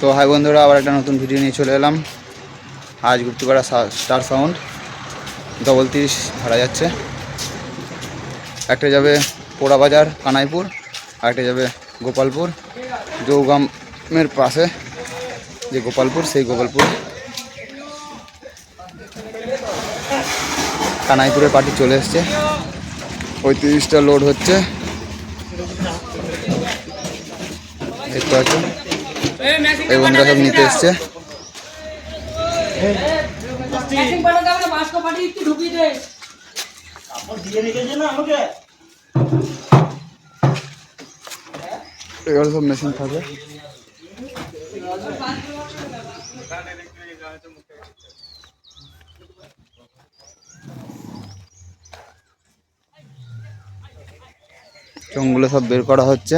তো হাই বন্ধুরা, আবার একটা নতুন ভিডিও নিয়ে চলে এলাম। আজ গুপ্তিপাড়া স্টার সাউন্ড ডবল তিরিশ ভাড়া যাচ্ছে। একটা যাবে পোড়াবাজার কানাইপুর, আর একটা যাবে গোপালপুর। জৌগামের পাশে যে গোপালপুর, সেই গোপালপুর। কানাইপুরের পার্টি চলে এসছে। পঁয়ত্রিশটা লোড হচ্ছে। দেখতে পাচ্ছ এই বন্ধুরা সব নিতে এসছে। এগুলো সব মেশিন থাকবে। চোঙগুলো সব বের করা হচ্ছে।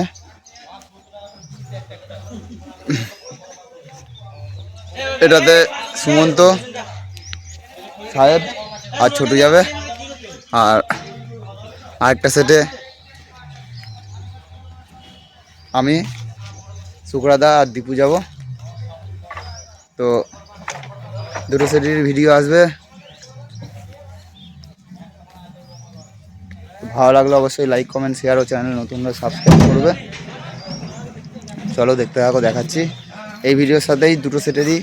এটাতে সুমন্ত সাহেব আর ছোটু যাবে। আর আরেকটা সেটে আমি শুক্রাদা আর দীপু যাব। তো দুটো সেটির ভিডিও আসবে। ভালো লাগলে অবশ্যই লাইক কমেন্ট শেয়ার ও চ্যানেল নতুনরা সাবস্ক্রাইব করবে। চলো দেখতে থাকো, দেখাচ্ছি। এই ভিডিওর সাথেই দুটো সেটেরই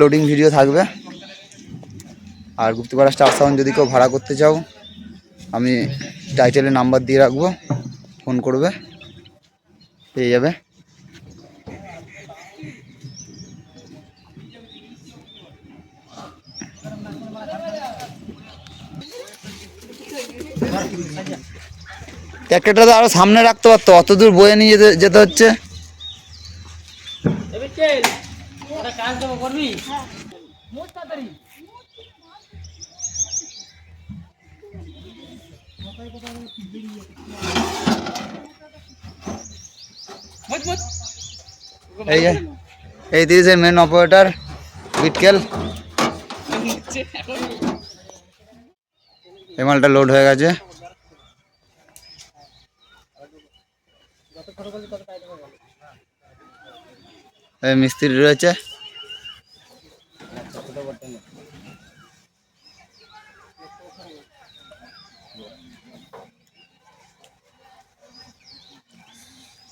লোডিং ভিডিও থাকবে। আর গুপ্তিপাড়া স্টার সাউন্ড যদি কেউ ভাড়া করতে চাও, আমি টাইটেলে নাম্বার দিয়ে রাখব। ফোন করবে, পেয়ে যাবে। ট্র্যাক্টরটা তো আরও সামনে রাখতে পারতো, অত দূর বয়ে নিয়ে যেতে যেতে হচ্ছে। এই তিরিশের মেন অপারেটর বিটকেল। এই মালটা লোড হয়ে গেছে। এই মিস্ত্রি রয়েছে।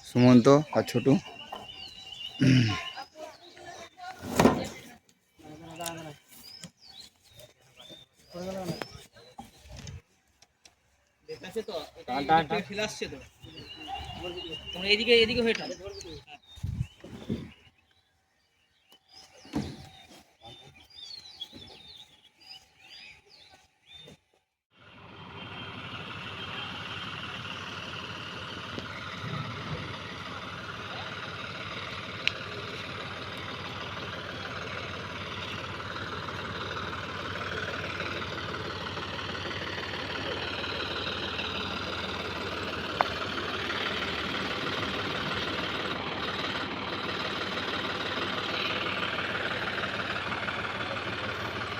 সুমন্ত আর ছোটু। এদিকে এদিকে হয়ে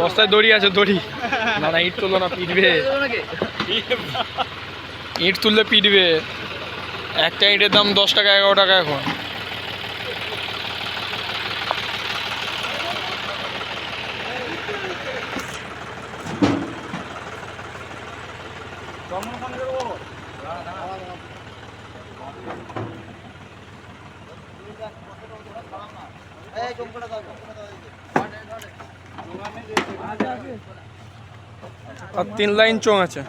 বস্তায় দড়ি আছে, দড়ি। না না, ইট তুললো না, পিটবে। ইট তুললে পিটবে। একটা ইটের দাম দশ টাকা, এগারো টাকা এখন। আর তিন লাইন চোং আছে।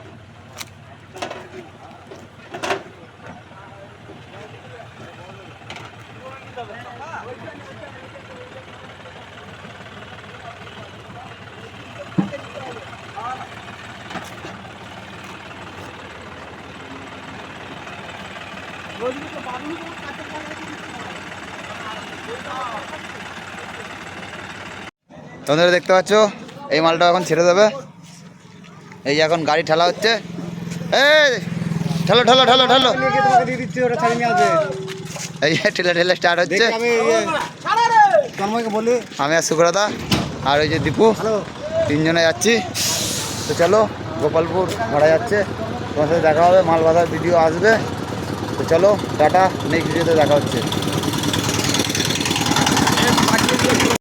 তোমরা দেখতে পাচ্ছ? এই মালটা এখন ছেড়ে দেবে। এই যে এখন গাড়ি ঠেলা হচ্ছে। এই ঠেলো ঠেলো ঠেলো ঠেলো। এই ঠেলে ঠেলে স্টার্ট হচ্ছে। আমি ইয়ে, বলি। আমি আর সুব্রতা আর ওই যে দীপু তিনজনে যাচ্ছি। তো চলো গোপালপুর ভাড়া যাচ্ছে। তোমার সাথে দেখা হবে মাল বাঁধার ভিডিও আসবে। তো চলো টাটা নেক্সট ভিডিওতে দেখা হচ্ছে।